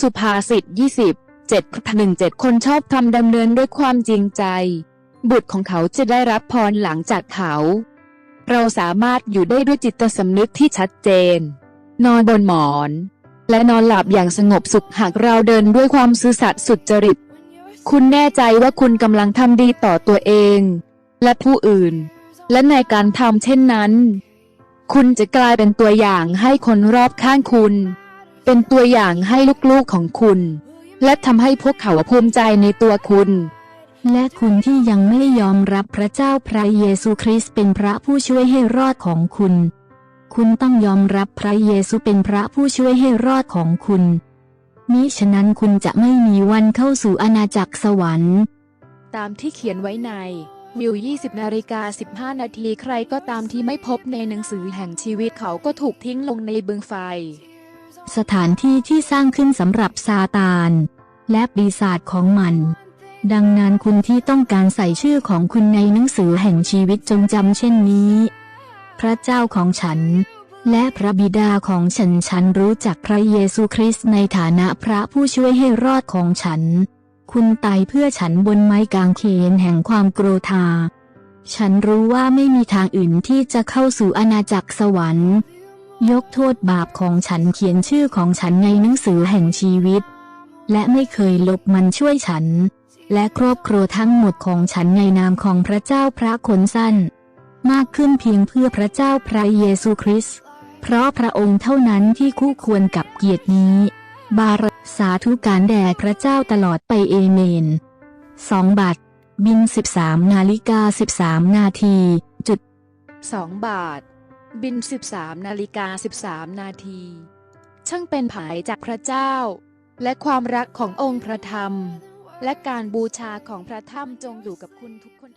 สุภาษิต20 7หนึ่งเจ็ดคนชอบทำดำเนินด้วยความจริงใจ บุตรของเขาจะได้รับพรหลังจากเขา เราสามารถอยู่ได้ด้วยจิตสำนึกที่ชัดเจน นอนบนหมอน และนอนหลับอย่างสงบสุขหากเราเดินด้วยความซื่อสัตย์สุจริต คุณแน่ใจว่าคุณกำลังทำดีต่อตัวเอง และผู้อื่น และในการทำเช่นนั้น คุณจะกลายเป็นตัวอย่างให้คนรอบข้างคุณ เป็นตัวอย่างให้ลูกๆของคุณ และทำให้พวกเขาภูมิใจในตัวคุณ และคุณที่ยังไม่ยอมรับพระเจ้าพระเยซูคริสต์เป็นพระผู้ช่วยให้รอดของคุณ คุณต้องยอมรับพระเยซูเป็นพระผู้ช่วยให้รอดของคุณมิฉะนั้นคุณจะไม่มีวันเข้าสู่อาณาจักรสวรรค์ ตามที่เขียนไว้ในมิว20นาฬิกา15 นาทีใครก็ตามที่ไม่พบในหนังสือแห่งชีวิตเขาก็ถูกทิ้งลงในบึงไฟ สถานที่ที่สร้างขึ้นสำหรับซาตาน และปีศาจของมัน ดังนั้นคุณที่ต้องการใส่ชื่อของคุณในหนังสือแห่งชีวิตจงจำเช่นนี้ พระเจ้าของฉัน และพระบิดาของฉันฉันรู้จักพระเยซูคริสต์ในฐานะพระผู้ช่วยให้รอดของฉัน คุณตายเพื่อฉันบนไม้กางเขนแห่งความโกรธา ฉันรู้ว่าไม่มีทางอื่นที่จะเข้าสู่อาณาจักรสวรรค์ ยกโทษบาปของฉันเขียนชื่อของฉันในหนังสือแห่งชีวิต และไม่เคยลบมันช่วยฉัน และครอบครัวทั้งหมดของฉันในนามของพระเจ้าพระขนสั้น มากขึ้นเพียงเพื่อพระเจ้าพระเยซูคริสต์เพราะพระองค์เท่านั้นที่คู่ควรกับเกียรตินี้ บารสาธุการแด่พระเจ้าตลอดไปเอเมนสองบาทบิน 13 นาฬิกา 13 นาทีจุด 2 บาท บิน 13นาฬิกา13 นาที ช่างเป็นผายจากพระเจ้า และความรักขององค์พระธรรม และการบูชาของพระธรรมจงอยู่กับคุณทุกคน